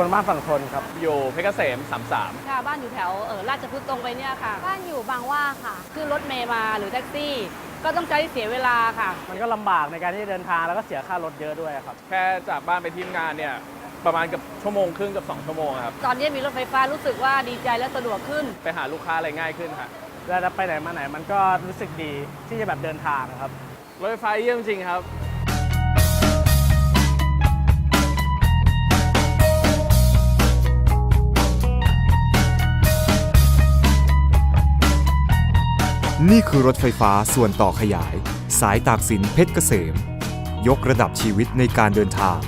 ผมเป็นคนบ้านฝั่งทนครับ อยู่เพชรเกษม 33 ค่ะบ้านอยู่แถวเออราชพฤกษ์ตรงไปเนี่ยค่ะ บ้านอยู่บางหว่าค่ะขึ้นรถเมย์มาหรือแท็กซี่ ก็ต้องใช้เสียเวลาค่ะ มันก็ลำบากในการที่จะเดินทางแล้วก็เสียค่ารถเยอะด้วยครับ แค่จากบ้านไปที่ทำงานเนี่ยประมาณเกับชั่วโมงครึ่งกับ 2 ชั่วโมงครับ ตอนนี้มีรถไฟฟ้ารู้สึกว่าดีใจและสะดวกขึ้น ไปหาลูกค้าอะไรง่ายขึ้นค่ะเวลาไปไหนมาไหนมันก็รู้สึกดีที่จะแบบเดินทางครับ รถไฟฟ้าเยี่ยมจริงครับ นี่คือรถไฟฟ้าส่วนต่อขยาย สายตากสินเพชรเกษม ยกระดับชีวิตในการเดินทาง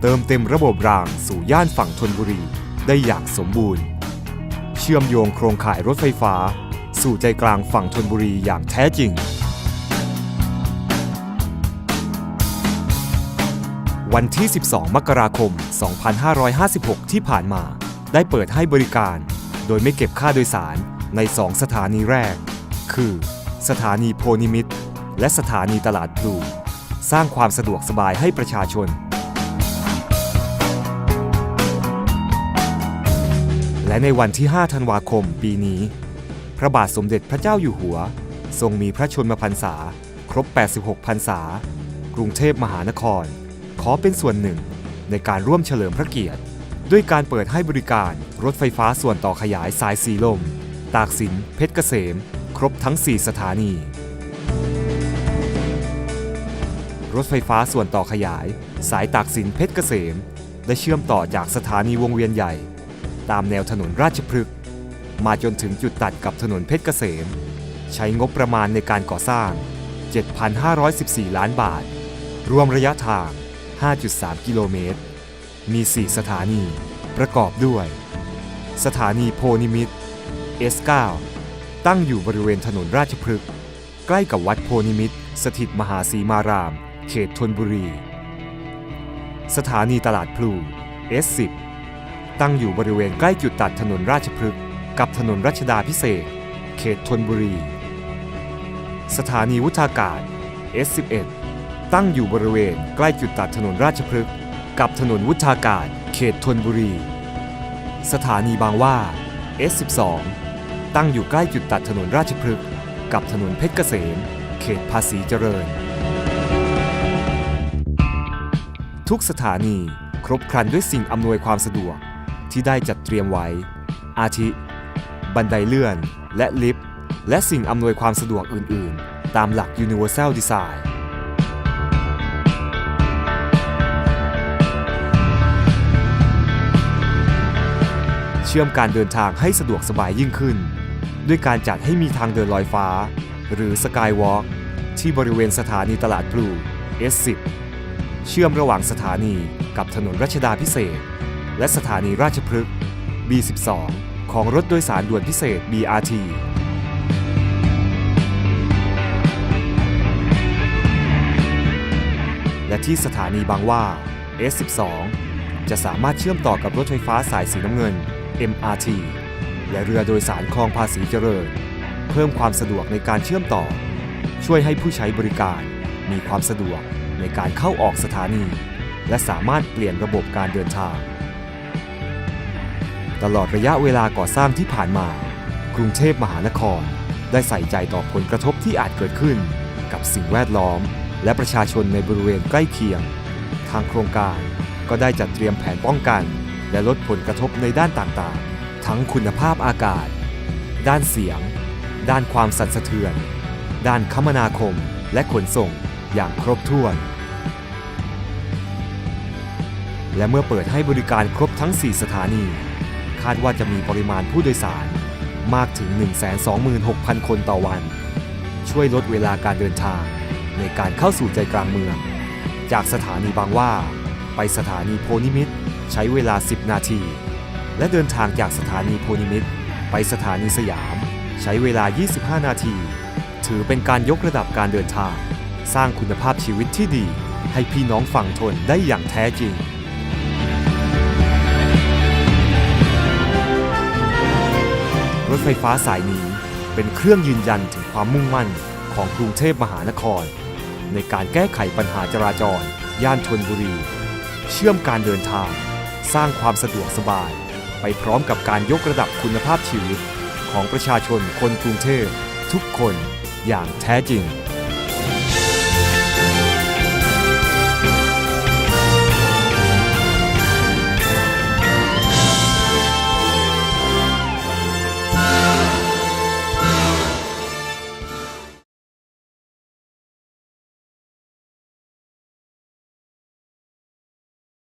เติมเต็มระบบรางสู่ย่านฝั่งธนบุรี ได้อย่างสมบูรณ์ เชื่อมโยงโครงข่ายรถไฟฟ้า สู่ใจกลางฝั่งธนบุรีอย่างแท้จริง วันที่ 12 มกราคม 2556 ที่ผ่านมา ได้เปิดให้บริการ โดยไม่เก็บค่าโดยสารใน 2 สถานีแรก คือ สถานีโพนิมิตร และสถานีตลาดพลูสร้างความสะดวกสบายให้ประชาชน และในวันที่ 5 ธันวาคมปีนี้ พระบาทสมเด็จพระเจ้าอยู่หัว ทรงมีพระชนมพรรษา ครบ 86 พรรษา กรุงเทพมหานคร ขอเป็นส่วนหนึ่งในการร่วมเฉลิมพระเกียรติ ด้วยการเปิดให้บริการรถไฟฟ้าส่วนต่อขยายสายสีลม ตากสิน เพชรเกษม รบทั้ง 4 สถานี รถไฟฟ้าส่วนต่อขยาย สายตากสินเพชรเกษม ได้เชื่อมต่อจากสถานีวงเวียนใหญ่ ตามแนวถนนราชพฤกษ์มาจนถึงจุดตัดกับถนนเพชรเกษม ใช้งบประมาณในการก่อสร้าง 7,514 ล้านบาท รวมระยะทาง 5.3 กิโลเมตร มี 4 สถานี ประกอบด้วย สถานีโพนิมิต S9 ตั้งอยู่บริเวณถนนราชพฤกษ์ใกล้กับวัดโพนิมิตร สถิตมหาสีมาราม เขตธนบุรี สถานีตลาดพลู S10 ตั้งอยู่บริเวณใกล้จุดตัดถนนราชพฤกษ์กับถนนรัชดาพิเศษ เขตธนบุรี สถานีวุฒากาศ S11 ตั้งอยู่บริเวณใกล้จุดตัดถนนราชพฤกษ์กับถนนวุฒากาศ เขตธนบุรี สถานีบางว่า S12 ตั้งอยู่ใกล้จุดตัดถนนราชพฤกษ์กับถนนเพชรเกษม เขตภาษีเจริญ ทุกสถานีครบครันด้วยสิ่งอำนวยความสะดวกที่ได้จัดเตรียมไว้ อาทิ บันไดเลื่อน และลิฟต์ และสิ่งอำนวยความสะดวกอื่น ๆ ตามหลัก Universal Design เชื่อมการเดินทางให้สะดวกสบายยิ่งขึ้น ด้วยการจัดให้มีทางเดินลอยฟ้า หรือ Skywalk ที่บริเวณสถานีตลาดพลู S10 เชื่อมระหว่างสถานีกับถนนรัชดาพิเศษ และสถานีราชพฤกษ์ B12 ของรถโดยสารด่วนพิเศษ BRT และที่สถานีบางว่า S12 จะสามารถเชื่อมต่อกับรถไฟฟ้าสายสีน้ำเงิน MRT และเรือโดยสารคลองภาษีเจริญ เพิ่มความสะดวกในการเชื่อมต่อ ช่วยให้ผู้ใช้บริการ มีความสะดวกในการเข้าออกสถานี และสามารถเปลี่ยนระบบการเดินทาง ตลอดระยะเวลาก่อสร้างที่ผ่านมา กรุงเทพมหานคร ได้ใส่ใจต่อผลกระทบที่อาจเกิดขึ้น กับสิ่งแวดล้อม และประชาชนในบริเวณใกล้เคียง ทางโครงการก็ได้จัดเตรียมแผนป้องกัน และลดผลกระทบในด้านต่างๆ ทั้งคุณภาพอากาศ ด้านเสียง ด้านความสั่นสะเทือน ด้านคมนาคมและขนส่งอย่างครบถ้วน และเมื่อเปิดให้บริการครบทั้ง 4 สถานี คาดว่าจะมีปริมาณผู้โดยสารมากถึง 126,000 คนต่อวัน ช่วยลดเวลาการเดินทางในการเข้าสู่ใจกลางเมือง จากสถานีบางว่า ไปสถานีโพนิมิตใช้เวลา 10 นาที และเดินทางจากสถานีโพนิมิตไปสถานีสยาม ใช้เวลา 25 นาที ถือเป็นการยกระดับการเดินทาง สร้างคุณภาพชีวิตที่ดี ให้พี่น้องฝั่งทนได้อย่างแท้จริงรถไฟฟ้าสายนี้เป็นเครื่องยืนยันถึงความมุ่งมั่นของกรุงเทพมหานคร ในการแก้ไขปัญหาจราจร ย่านชนบุรี เชื่อมการเดินทาง สร้างความสะดวกสบาย ไปพร้อมกับการยกระดับคุณภาพชีวิต ของประชาชนคนกรุงเทพทุกคนอย่างแท้จริง